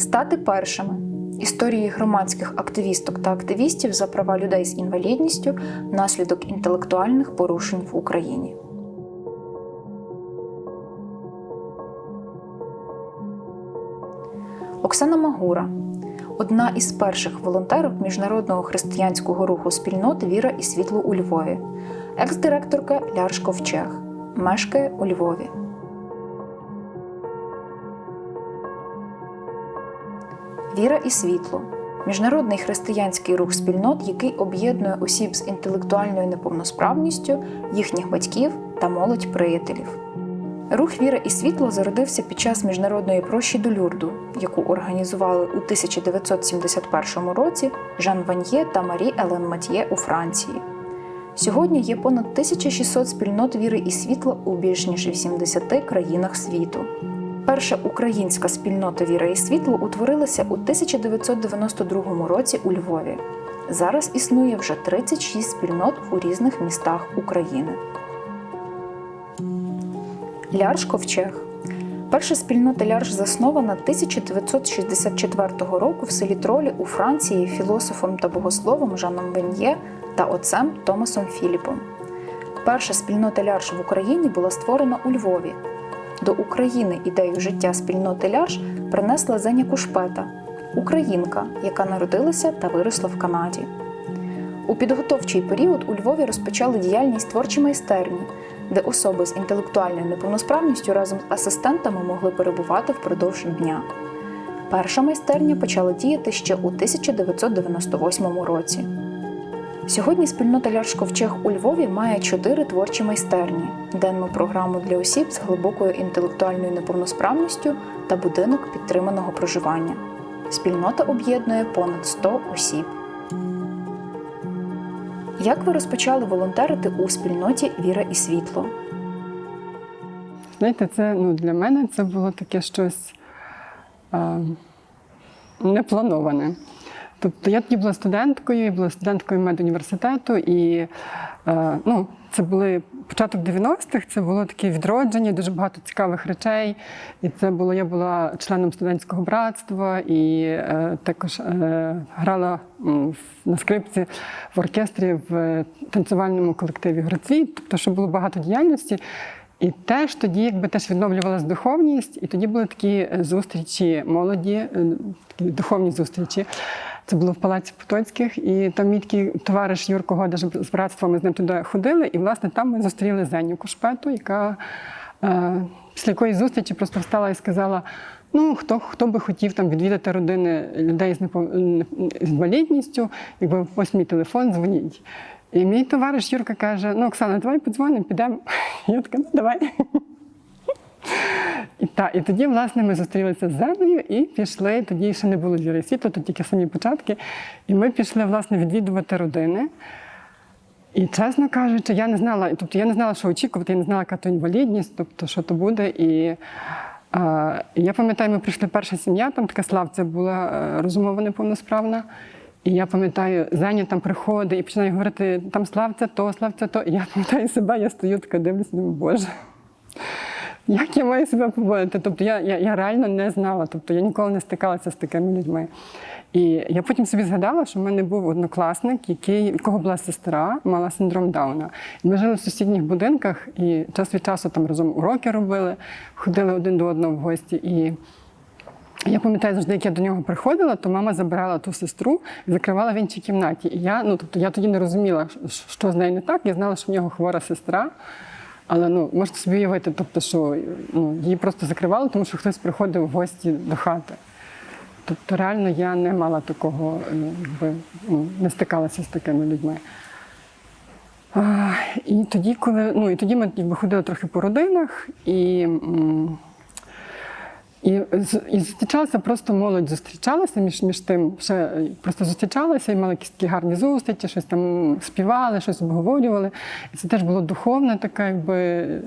Стати першими. Історії громадських активісток та активістів за права людей з інвалідністю внаслідок інтелектуальних порушень в Україні. Оксана Магура одна із перших волонтерок міжнародного християнського руху спільноти Віра і світло у Львові, екс-директорка Лярш Ковчег, мешкає у Львові. Віра і світло міжнародний християнський рух спільнот, який об'єднує осіб з інтелектуальною неповносправністю, їхніх батьків та молодь приятелів. Рух Віра і світло зародився під час міжнародної прощі до Люрду, яку організували у 1971 році Жан Ваньє та Марі Елен Матьє у Франції. Сьогодні є понад 1600 спільнот віри і світла у більш ніж 80 країнах світу. Перша українська спільнота Віра і світло утворилася у 1992 році у Львові. Зараз існує вже 36 спільнот у різних містах України. Лярш Ковчег. Перша спільнота Лярш заснована 1964 року в селі Тролі у Франції філософом та богословом Жаном Вен'є та отцем Томасом Філіпом. Перша спільнота Лярш в Україні була створена у Львові. До України ідею життя спільноти Лярш принесла Зеня Кушпета, українка, яка народилася та виросла в Канаді. У підготовчий період у Львові розпочали діяльність творчі майстерні, де особи з інтелектуальною неповносправністю разом з асистентами могли перебувати впродовж дня. Перша майстерня почала діяти ще у 1998 році. Сьогодні спільнота Ляш Ковчег у Львові має чотири творчі майстерні, денну програму для осіб з глибокою інтелектуальною неповносправністю та будинок підтриманого проживання. Спільнота об'єднує понад 100 осіб. Як ви розпочали волонтерити у спільноті Віра і світло? Знаєте, це ну, для мене це було таке щось а, неплановане. Тобто я тоді була студенткою, я була студенткою медуніверситету, і е, ну, це були початок 90-х, це було таке відродження, дуже багато цікавих речей. І це було, я була членом студентського братства і е, також е, грала на скрипці в оркестрі в танцювальному колективі Гроцвіт, тобто, що було багато діяльності. І теж тоді якби теж відновлювалася духовність, і тоді були такі е, зустрічі молоді, е, такі духовні зустрічі. Це було в Палаці Потоцьких, і там мій товариш Юрко Года з братства ми з ним туди ходили, і власне там ми зустріли Зеню Кушпету, яка е, після якоїсь зустрічі просто встала і сказала: ну, хто, хто би хотів там відвідати родини людей з, непов... з інвалідністю, якби ось мій телефон, дзвоніть. І мій товариш Юрка каже: ну, Оксана, давай подзвонимо, підемо. Я така, ну давай. І, та, і тоді, власне, ми зустрілися з Зеною і пішли. Тоді ще не було віри світла, то тільки самі початки. І ми пішли, власне, відвідувати родини. І, чесно кажучи, я не знала, тобто я не знала, що очікувати, я не знала, яка то інвалідність, тобто що то буде. І а, я пам'ятаю, ми прийшли перша сім'я, там така славця була е, розумово неповносправна. І я пам'ятаю, Зеня там приходить і починає говорити, там славця то, славця то. І я пам'ятаю себе, я стою така, дивлюся, думаю, Боже. Як я маю себе поводити? Тобто я, я, я реально не знала, тобто я ніколи не стикалася з такими людьми. І я потім собі згадала, що в мене був однокласник, який, в була сестра, мала синдром Дауна. І ми жили в сусідніх будинках і час від часу там разом уроки робили, ходили один до одного в гості. І я пам'ятаю, завжди, як я до нього приходила, то мама забирала ту сестру і закривала в іншій кімнаті. І я, ну, тобто, я тоді не розуміла, що з нею не так. Я знала, що в нього хвора сестра. Але ну, можете собі уявити, тобто, що ну, її просто закривали, тому що хтось приходив в гості до хати. Тобто, реально я не мала такого, е, якби, ну, не стикалася з такими людьми. А, і тоді, коли ну, і тоді ми якби, ходили трохи по родинах, і, м, і, і зустрічалася просто молодь зустрічалася між, між тим, ще е, просто зустрічалася і мали якісь такі гарні зустрічі, щось там співали, щось обговорювали. І це теж була духовна така якби,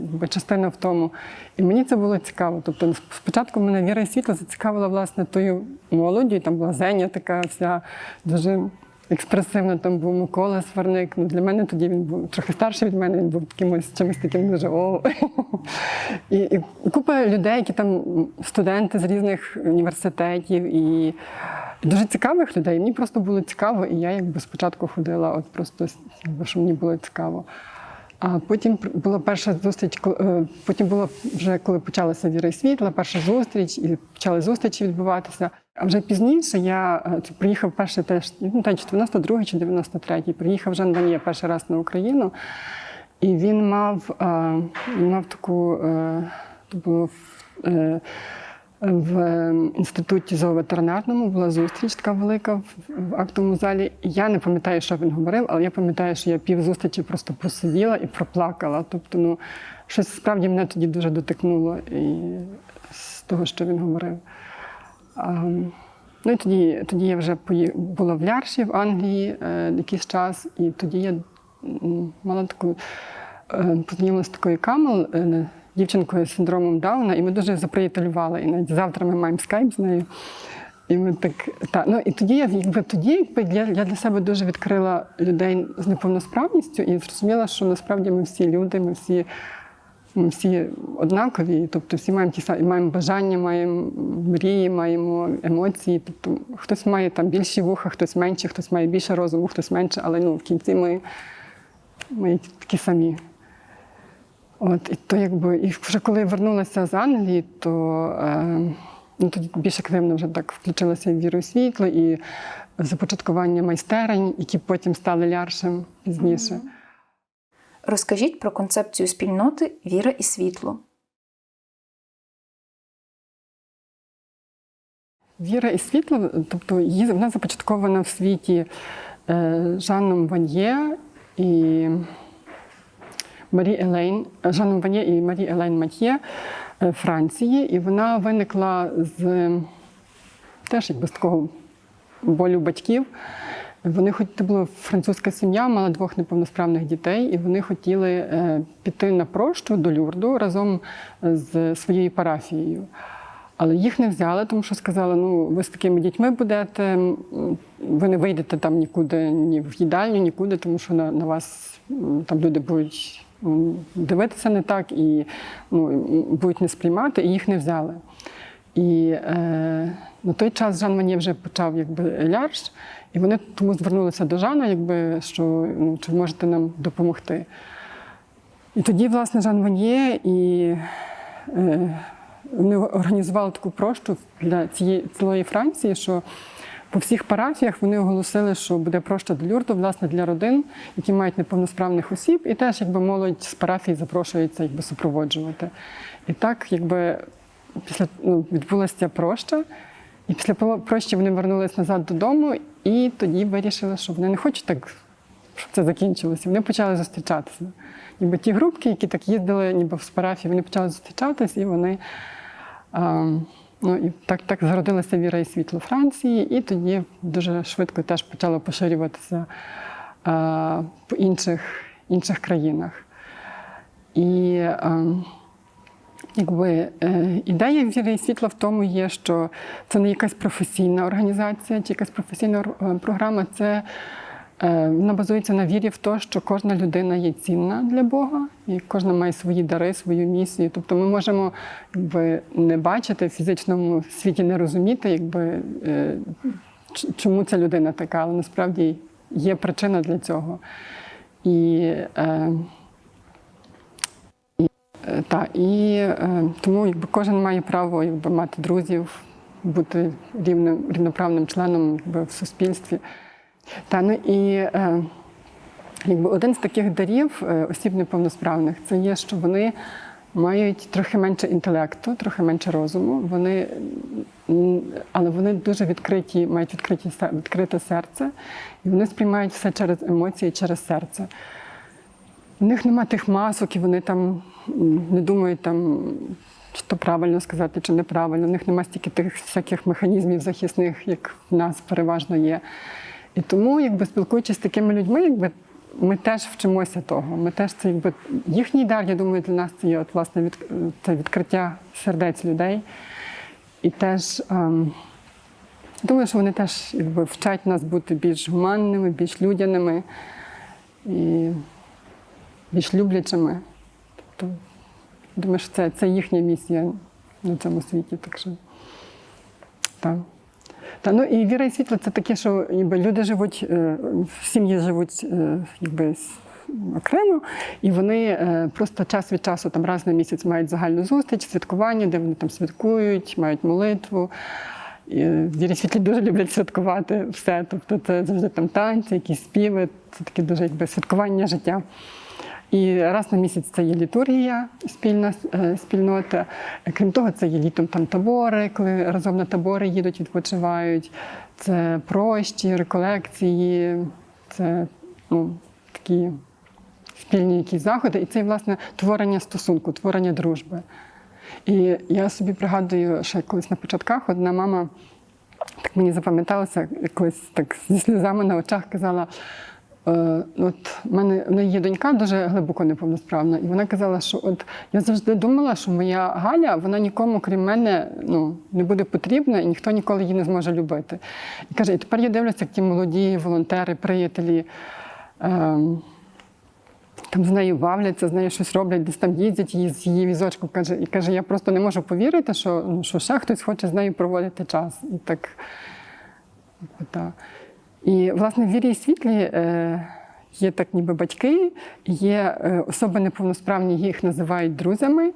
якби частина в тому. І мені це було цікаво. Тобто спочатку мене віра і світло зацікавила власне тою молоддю, і там була Зеня така вся дуже експресивно там був Микола Сварник. Ну, для мене тоді він був трохи старший від мене, він був якимось чимось таким дуже о. І, і купа людей, які там студенти з різних університетів і дуже цікавих людей. Мені просто було цікаво, і я якби спочатку ходила, от просто що мені було цікаво. А потім була перша зустріч, е, потім було вже коли почалася віра і світла, перша зустріч, і почали зустрічі відбуватися. А вже пізніше я е, приїхав перший теж, ну та чи 92 чи 93-й, приїхав Жан Ванє перший раз на Україну. І він мав, е, мав таку було в, е, в е, інституті зооветеринарному була зустріч така велика в, в актовому залі. Я не пам'ятаю, що він говорив, але я пам'ятаю, що я пів зустрічі просто посиділа і проплакала. Тобто, ну, щось справді мене тоді дуже дотикнуло і з того, що він говорив. Ну і тоді, тоді я вже була в Лярші в Англії е, якийсь час, і тоді я мала таку е, познайомилася з такою камел, е, дівчинкою з синдромом Дауна, і ми дуже заприятелювали. І навіть завтра ми маємо скайп з нею. І ми так, та, ну, і тоді я якби тоді якби, я, я для себе дуже відкрила людей з неповносправністю і зрозуміла, що насправді ми всі люди, ми всі, ми всі однакові, тобто всі маємо ті самі, маємо бажання, маємо мрії, маємо емоції. Тобто хтось має там більші вуха, хтось менші, хтось має більше розуму, хтось менше, але ну, в кінці ми, ми такі самі. От, і то якби, і вже коли вернулася з Англії, то е, ну, тоді більш активно вже так включилася в віру світло і започаткування майстерень, які потім стали ляршем пізніше. Розкажіть про концепцію спільноти Віра і світло. Віра і світло, тобто її вона започаткована в світі е, Жанном Ваньє і Марі Елейн, Жанном Ваньє і Марі Елейн Матьє е, Франції, і вона виникла з теж якби з такого болю батьків. Вони хоч це була французька сім'я, мала двох неповносправних дітей, і вони хотіли е, піти на прощу до Люрду разом з своєю парафією. Але їх не взяли, тому що сказали: ну, ви з такими дітьми будете, ви не вийдете там нікуди, ні в їдальню, нікуди, тому що на, на вас там люди будуть дивитися не так і ну, будуть не сприймати, і їх не взяли. І е, на той час Жан Манє вже почав якби лярш, і вони тому звернулися до Жана, якби що ну, чи можете нам допомогти. І тоді, власне, Жан Ваньє і е, вони організували таку прощу для цієї цілої Франції, що по всіх парафіях вони оголосили, що буде проща до Люрду, власне, для родин, які мають неповносправних осіб, і теж якби молодь з парафії запрошується якби супроводжувати. І так, якби після ну, відбулася ця проща, і після прощі вони вернулись назад додому, і тоді вирішили, що вони не хочуть так, щоб це закінчилося. Вони почали зустрічатися. Ніби ті групки, які так їздили, ніби в парафії, вони почали зустрічатись, і вони. А, ну, і так, так зародилася віра і світло Франції, і тоді дуже швидко теж почало поширюватися а, по інших, інших країнах. І а, якби, е, ідея віри і світла в тому є, що це не якась професійна організація чи якась професійна е, програма, це Е, Вона базується на вірі в те, що кожна людина є цінна для Бога, і кожна має свої дари, свою місію. Тобто ми можемо якби, не бачити в фізичному світі, не розуміти, якби, чому ця людина така, але насправді є причина для цього. І, е, та, і е, тому якби, кожен має право якби, мати друзів, бути рівним, рівноправним членом якби, в суспільстві. Та, ну і е, якби один з таких дарів е, осіб неповносправних це є, що вони мають трохи менше інтелекту, трохи менше розуму. Вони, але вони дуже відкриті, мають відкриті, відкрите серце, і вони сприймають все через емоції, через серце. У них нема тих масок, і вони там не думають там. Чи то правильно сказати, чи неправильно. У них немає стільки тих всяких механізмів захисних, як в нас переважно є. І тому, якби спілкуючись з такими людьми, якби ми теж вчимося того. Ми теж це якби їхній дар, я думаю, для нас це є от, власне від, це відкриття сердець людей. І теж ем, Думаю, що вони теж якби, вчать нас бути більш гуманними, більш людяними і більш люблячими. Тобто, думаю, що це, це їхня місія на цьому світі. Так що, так. Та, ну, і віра і світло це таке, що ніби, люди живуть, е, сім'ї живуть е, якби, окремо, і вони е, просто час від часу, там, раз на місяць мають загальну зустріч, святкування, де вони там святкують, мають молитву. І, Вірі світлі дуже люблять святкувати все. Тобто це завжди там танці, якісь співи, це таке дуже якби, святкування життя. І раз на місяць це є літургія спільна е, спільнота. Крім того, це є літом там табори, коли разом на табори їдуть, відпочивають. Це прощі, реколекції, це ну, такі спільні якісь заходи. І це, власне, творення стосунку, творення дружби. І я собі пригадую, що колись на початках одна мама так мені запам'яталося, колись так зі сльозами на очах казала. Е, от в мене в неї є донька дуже глибоко неповносправна, і вона казала, що от я завжди думала, що моя Галя, вона нікому, крім мене, ну не буде потрібна, і ніхто ніколи її не зможе любити. І каже, і тепер я дивлюся, як ті молоді волонтери, приятелі. ем, там з нею бавляться, з нею щось роблять, десь там їздять її з її візочком. Каже, і каже, я просто не можу повірити, що, ну, що ще хтось хоче з нею проводити час. І так, так. І, власне, в вірі і світлі е, є так ніби батьки, є е, особи неповносправні, їх називають друзями.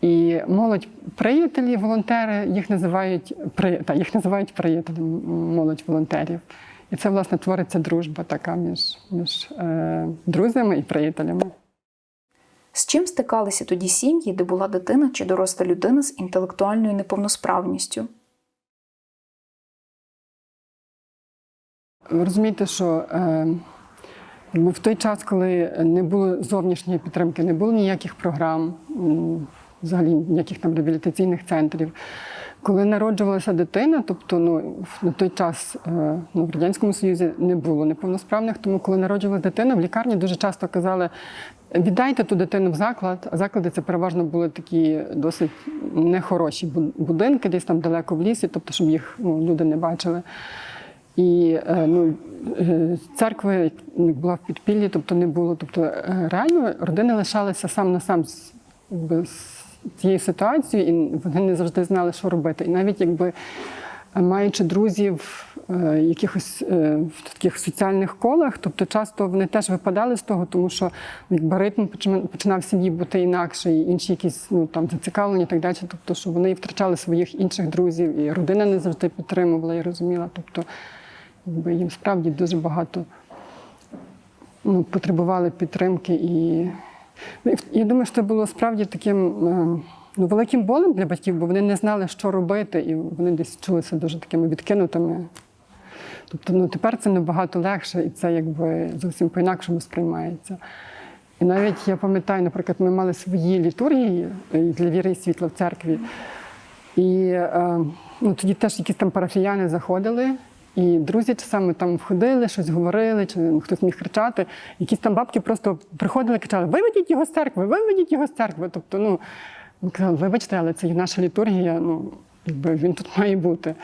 І молодь приятелі, волонтери, їх називають та, їх називають приятелями, молодь волонтерів. І це, власне, твориться дружба така між, між е, друзями і приятелями. З чим стикалися тоді сім'ї, де була дитина чи доросла людина з інтелектуальною неповносправністю? Розумієте, що е, в той час, коли не було зовнішньої підтримки, не було ніяких програм, взагалі ніяких там реабілітаційних центрів. Коли народжувалася дитина, тобто ну, на той час е, ну, в Радянському Союзі не було неповносправних, тому коли народжувалася дитина, в лікарні дуже часто казали, віддайте ту дитину в заклад, а заклади це переважно були такі досить нехороші будинки, десь там далеко в лісі, тобто, щоб їх ну, люди не бачили. І е, ну, е, церкви була в підпіллі, тобто не було. Тобто е, реально родини лишалися сам на сам з, якби, з цією ситуацією, і вони не завжди знали, що робити. І навіть якби маючи друзів якихось в таких соціальних колах, тобто часто вони теж випадали з того, тому що якби ритм почина- починав в сім'ї бути і інші якісь ну там зацікавлення так далі. Тобто, що вони втрачали своїх інших друзів, і родина не завжди підтримувала і розуміла. Тобто, якби їм справді дуже багато ну, потребували підтримки. І ну, я думаю, що це було справді таким е, ну, великим болем для батьків, бо вони не знали, що робити, і вони десь чулися дуже такими відкинутими. Тобто ну, тепер це набагато легше, і це якби зовсім по-інакшому сприймається. І навіть я пам'ятаю, наприклад, ми мали свої літургії е, для віри і світла в церкві. І е, ну, тоді теж якісь там парафіяни заходили, і друзі часами там входили, щось говорили, чи хтось міг кричати. Якісь там бабки просто приходили і кричали: Виведіть його з церкви, виведіть його з церкви. Тобто, ну, ми казали, вибачте, але це є наша літургія, ну, якби він тут має бути.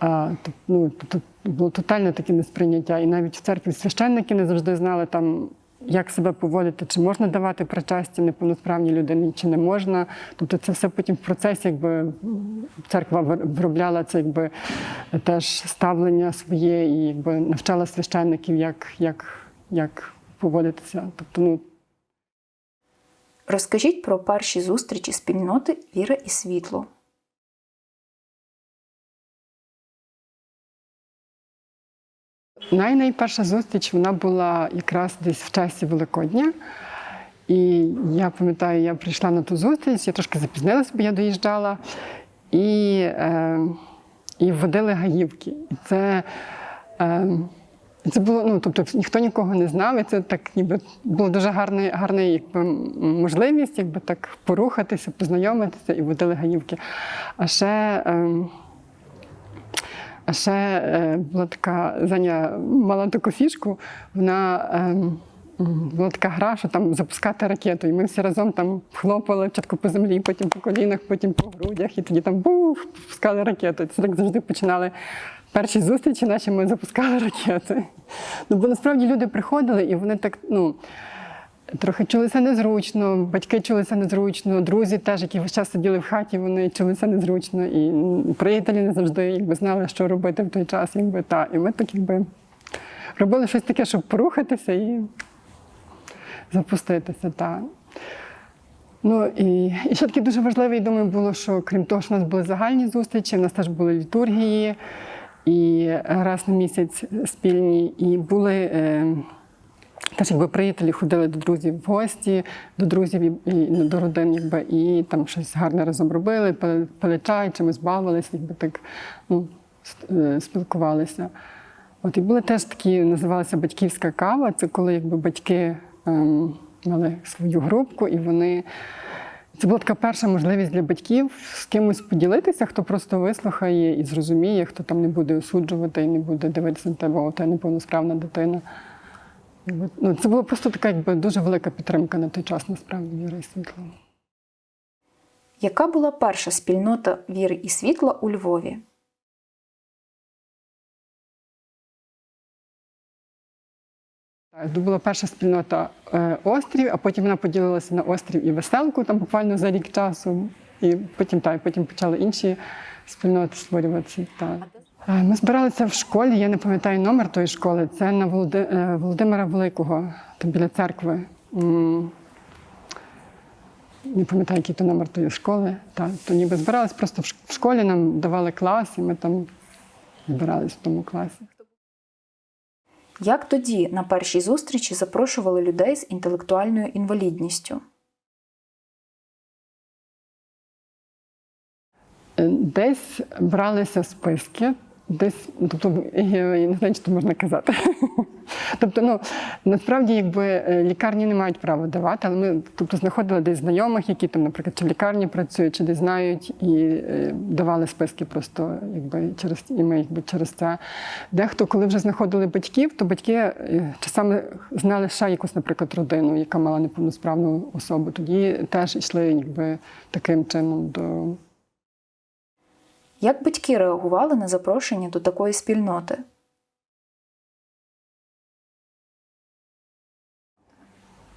А, ну, тобто було тотальне таке несприйняття. І навіть в церкві священники не завжди знали там, як себе поводити, чи можна давати причастя неповносправній людині, чи не можна. Тобто це все потім в процесі, якби церква виробляла це якби теж ставлення своє і якби навчала священників, як, як, як поводитися. Тобто, ну, Розкажіть про перші зустрічі спільноти Віра і світло. Най- Найперша зустріч вона була якраз десь в часі Великодня. І я пам'ятаю, я прийшла на ту зустріч, я трошки запізнилася, бо я доїжджала, і, е, і вводили гаївки. І це, е, це було, ну, тобто ніхто нікого не знав, і це так ніби було дуже гарна, гарна якби, можливість якби, так порухатися, познайомитися і водили гаївки. А ще. Е, а ще е, була така Заня мала таку фішку. Вона м, була така гра, що там запускати ракету. І ми всі разом там хлопали спочатку по землі, потім по колінах, потім по грудях, і тоді там бух, пускали ракету. Це так завжди починали. Перші зустрічі, наші ми запускали ракети. Ну, бо насправді люди приходили, і вони так, ну. Трохи чулися незручно, батьки чулися незручно, друзі теж, які весь час сиділи в хаті, вони чулися незручно, і приятелі не завжди якби, знали, що робити в той час. Якби, та. І ми так якби робили щось таке, щоб порухатися і запуститися. Та. Ну і, і ще таке дуже важливе, я думаю, було, що крім того, що у нас були загальні зустрічі, в нас теж були літургії, і раз на місяць спільні, і були. Е, Теж якби приятелі ходили до друзів в гості, до друзів і, і ну, до родин, якби, і там щось гарне разом робили, пили, пили чай, чимось бавилися, якби так ну, е, спілкувалися. От і були теж такі, називалася батьківська кава. Це коли якби батьки ем, мали свою групку, і вони. Це була така перша можливість для батьків з кимось поділитися, хто просто вислухає і зрозуміє, хто там не буде осуджувати і не буде дивитися на тебе, о, та неповносправна дитина. Якби, Ну, це була просто така якби, дуже велика підтримка на той час, насправді, віри і світла. Яка була перша спільнота віри і світла у Львові? Це була перша спільнота е, острів, а потім вона поділилася на острів і веселку, там буквально за рік часу. І потім, так, потім почали інші спільноти створюватися. Так. Е, Ми збиралися в школі, я не пам'ятаю номер тої школи. Це на е, Володимира Великого, там біля церкви. Не пам'ятаю, який то номер тої школи. Так, то ніби збирались просто в школі, нам давали клас, і ми там збирались в тому класі. Як тоді на першій зустрічі запрошували людей з інтелектуальною інвалідністю? Е, Десь бралися списки, десь, тобто, я не знаю, чи це можна казати. Тобто, ну насправді, якби е, лікарні не мають права давати, але ми тобто, знаходили десь знайомих, які там, наприклад, чи в лікарні працюють, чи десь знають, і е, давали списки просто якби через і ми якби через це. Дехто, коли вже знаходили батьків, то батьки е, часами знали ще якусь, наприклад, родину, яка мала неповносправну особу. Тоді теж йшли якби таким чином до. Як батьки реагували на запрошення до такої спільноти?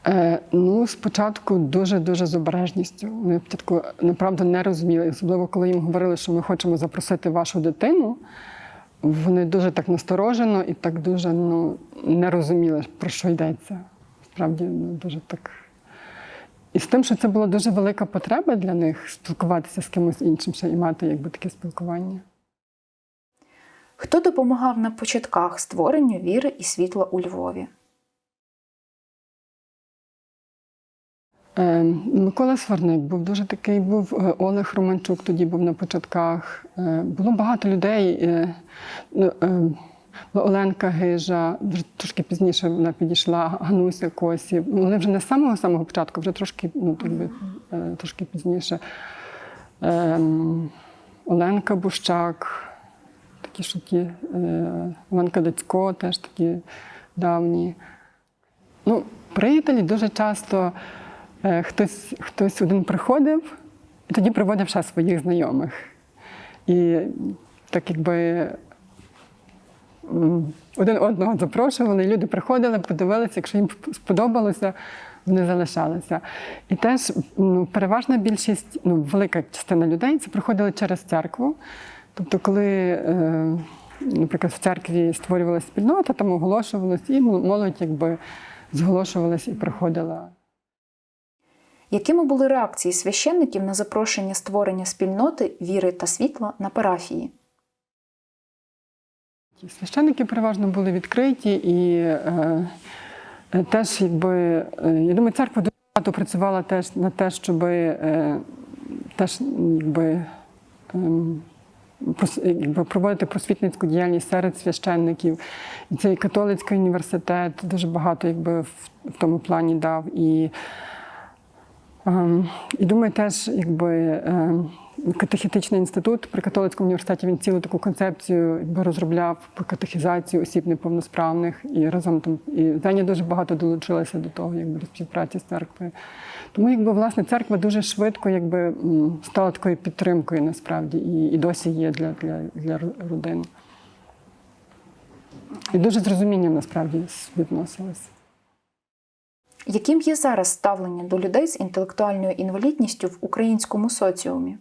Е, ну, спочатку дуже-дуже з обережністю. Ми спочатку направду не розуміли, особливо коли їм говорили, що ми хочемо запросити вашу дитину. Вони дуже так насторожено і так дуже ну, не розуміли, про що йдеться. Справді, ну, дуже так. І з тим, що це була дуже велика потреба для них спілкуватися з кимось іншим ще і мати якби таке спілкування. Хто допомагав на початках створенню віри і світла у Львові? Е, Микола Сварник був дуже такий, був е, Олег Романчук тоді був на початках. Е, Було багато людей. е, ну, е, була Оленка Гижа, трошки пізніше вона підійшла, Гануся Косі. Вони вже не з самого самого початку, вже трошки, ну, би, е, трошки пізніше. Ем, Оленка Бущак, такі ті, е, Оленка Дацько, теж такі давні. Ну, приятелі дуже часто е, хтось, хтось один приходив і тоді приводив ще своїх знайомих. І так якби один одного запрошували, люди приходили, подивилися, якщо їм сподобалося, вони залишалися. І теж ну, переважна більшість, ну, велика частина людей це приходили через церкву. Тобто, коли, е, наприклад, в церкві створювалася спільнота, там оголошувалось, і молодь якби зголошувалась і приходила. Якими були реакції священників на запрошення створення спільноти віри та світла на парафії? Священники переважно були відкриті і е, е, теж, якби, е, я думаю, церква дуже багато працювала теж на те, щоб е, теж якби, ем, прос- якби проводити просвітницьку діяльність серед священників. І цей католицький університет дуже багато якби, в, в тому плані дав. І Ем, І думаю, теж якби катехетичний інститут при католицькому університеті він цілу таку концепцію якби, розробляв по катехізацію осіб неповносправних і разом там і Зеня дуже багато долучилася до того, якби до співпраці з церквою. Тому якби власне церква дуже швидко якби стала такою підтримкою насправді і, і досі є для, для, для родин. І дуже з розумінням насправді відносилась. Яким є зараз ставлення до людей з інтелектуальною інвалідністю в українському соціумі?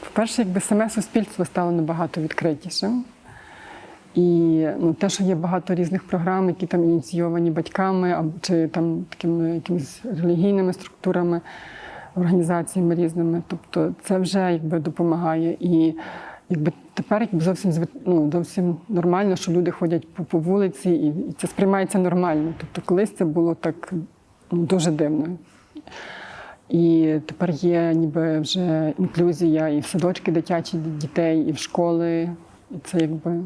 По-перше, якби саме суспільство стало набагато відкритішим. І ну, те, що є багато різних програм, які там ініційовані батьками або чи там такими якимись релігійними структурами, організаціями різними. Тобто це вже якби допомагає. І якби тепер якби зовсім ну, зовсім нормально, що люди ходять по, по вулиці, і, і це сприймається нормально. Тобто колись це було так ну, дуже дивно. І тепер є ніби вже інклюзія і в садочки дитячі дітей, і в школи. І це якби.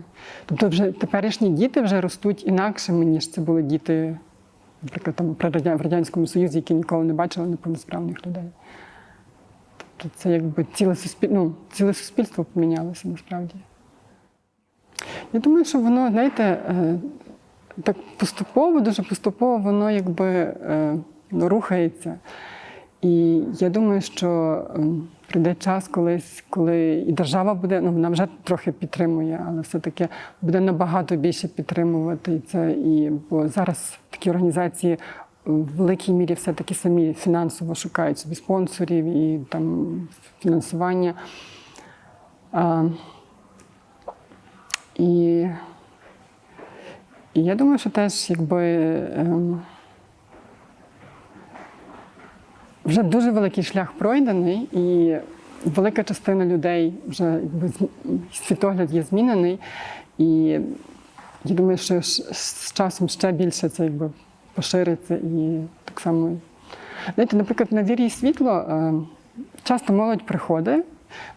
Тобто вже теперішні діти вже ростуть інакшими, ніж це були діти, наприклад, там в Радянському Союзі, які ніколи не бачили неповносправних людей. Тобто це якби ціле суспільство, ну, ціле суспільство помінялося насправді. Я думаю, що воно, знаєте, е, так поступово, дуже поступово воно якби е, рухається. І я думаю, що ем, прийде час колись, коли і держава буде, ну вона вже трохи підтримує, але все-таки буде набагато більше підтримувати це. І бо зараз такі організації в великій мірі все-таки самі фінансово шукають собі спонсорів і там фінансування. А, і, і я думаю, що теж якби. Ем, вже дуже великий шлях пройдений, і велика частина людей вже якби світогляд є змінений. І я думаю, що з часом ще більше це якби пошириться і так само. Знаєте, наприклад, на вірі світло е, часто молодь приходить,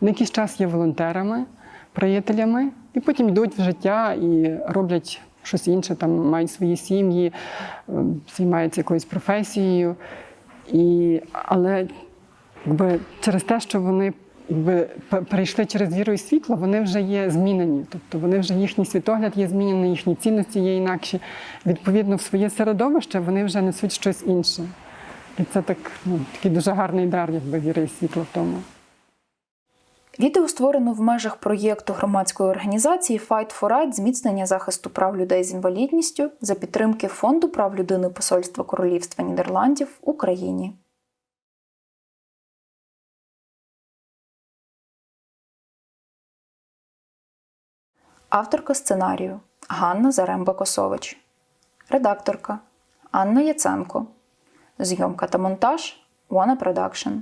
на якийсь час є волонтерами, приятелями, і потім йдуть в життя і роблять щось інше, там мають свої сім'ї, е, займаються якоюсь професією. І, але якби, через те, що вони якби, перейшли через віру і світло, вони вже є змінені. Тобто вони вже їхній світогляд є змінений, їхні цінності є інакші. Відповідно, в своє середовище вони вже несуть щось інше. І це так, ну, такий дуже гарний дар, якби віри і світло в тому. Відео створено в межах проєкту громадської організації Fight for Right зміцнення захисту прав людей з інвалідністю за підтримки Фонду прав людини Посольства Королівства Нідерландів в Україні. Авторка сценарію Ганна Заремба-Косович. Редакторка Анна Яценко. Зйомка та монтаж One Production.